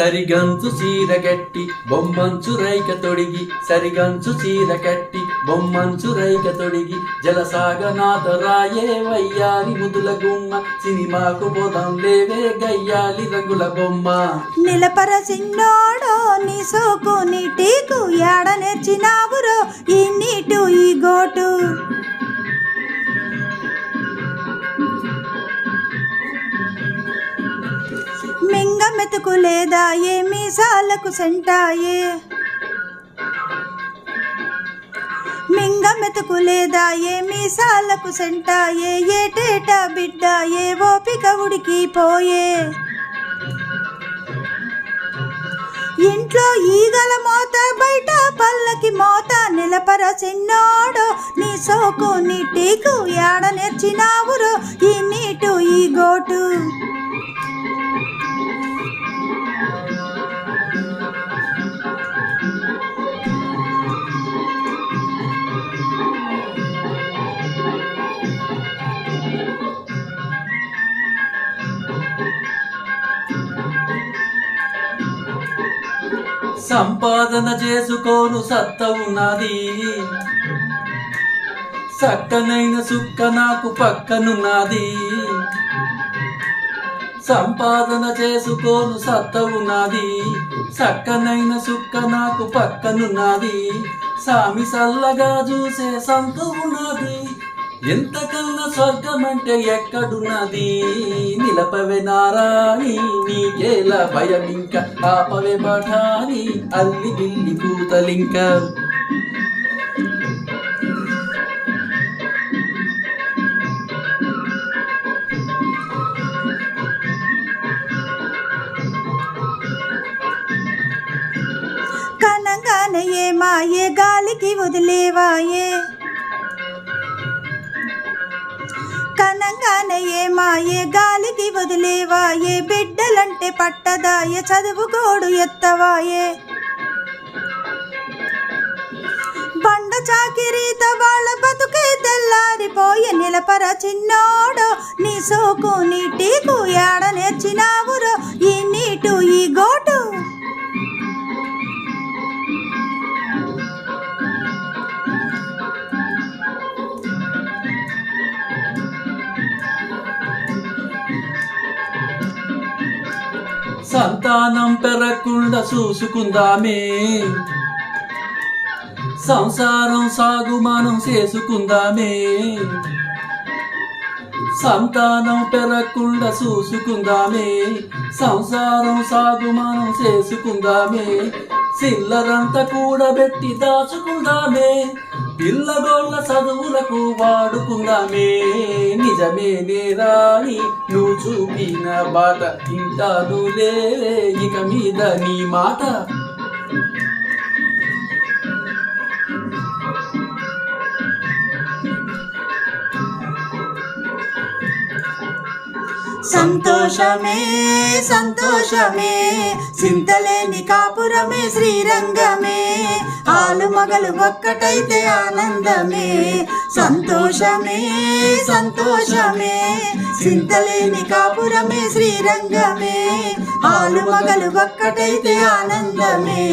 సరిగంచు చీర కట్టి బొమ్మంచు రైక తొడిగి. సరిగంచు చీర కట్టి బొమ్మంచు రైక తొడిగి. జలసాగనాథ రాయే వయ్యారి ముదుల గుమ్మ. సినిమాకు పోదాం లేవే గయ్యాలి రంగుల బొమ్మ. నిలపర చిన్నోడో నీ సోకు నీ టీకు ఏడ నేర్చినావురో? మింగ లేదా ఏ మీసాలకు సెంటాయే? మింగ మెతుకు లేదా ఏ మీసాలకు సెంటాయే? ఏటేటా బిడ్డ ఏ ఓపిక ఉడికిపోయే ఇంట్లో ఈగల మోత బయట పల్లకి మోత నిలపర చిన్నోడు నీ సోకు నీ టీకు ఏడ నేర్చినావురు? ఈ నీటు ఈ గోటు. సంపాదన చేసుకోను సత్త ఉన్నది. సక్కనైన సుక్క నాకు పక్కనున్నది. సంపాదన చేసుకోను సత్త ఉన్నది. సక్కనైన సుక్క నాకు పక్కనున్నది. సామి సల్లగా చూసే సంత ఉన్నది. ఎంతకన్నా స్వర్గం అంటే ఎక్కడున్నది? నిలపవే నారాణి నీకేల భయం ఇంకా ఆపవే పఠాని అల్లి బిల్లి కూతలింక కనంగానే ఏ మాయే గాలికి వదిలేవాయే? ఏ మాయే గాలికి వదిలేవాయే. బిడ్డలంటే పట్టదాయే చదువుకోడు ఎత్తవాయే. బండ చాకిరీత వాళ్ళ బతుకే తెల్లారిపోయే నిలపర చిన్నోడు. నీ సోకు నీ టీకు ఏడ నేర్చినా సంతానం పెరగకుండా చూసుకుందామే. సంసారం సాగు మనం చేసుకుందామే. సంతానం పెరగకుండా చూసుకుందామే. సంసారం సాగు మనం చేసుకుందామే. చిల్లరంతా కూడబెట్టి దాచుకుందామే. పిల్లగోళ్ళ చదువులకు వాడుకుందామే నిజమే నేరాని నువ్వు చూపిన బాట ఇంటాను లే ఇక మీద నీ మాట సంతోషమే సంతోషమే చింతలేని కాపురమే శ్రీరంగమే ఆలు మగలు ఒక్కటైతే ఆనందమే. సంతోషమే సంతోషమే చింతలేని కాపురమే శ్రీరంగమే ఆలు మగలు ఒక్కటైతే ఆనందమే.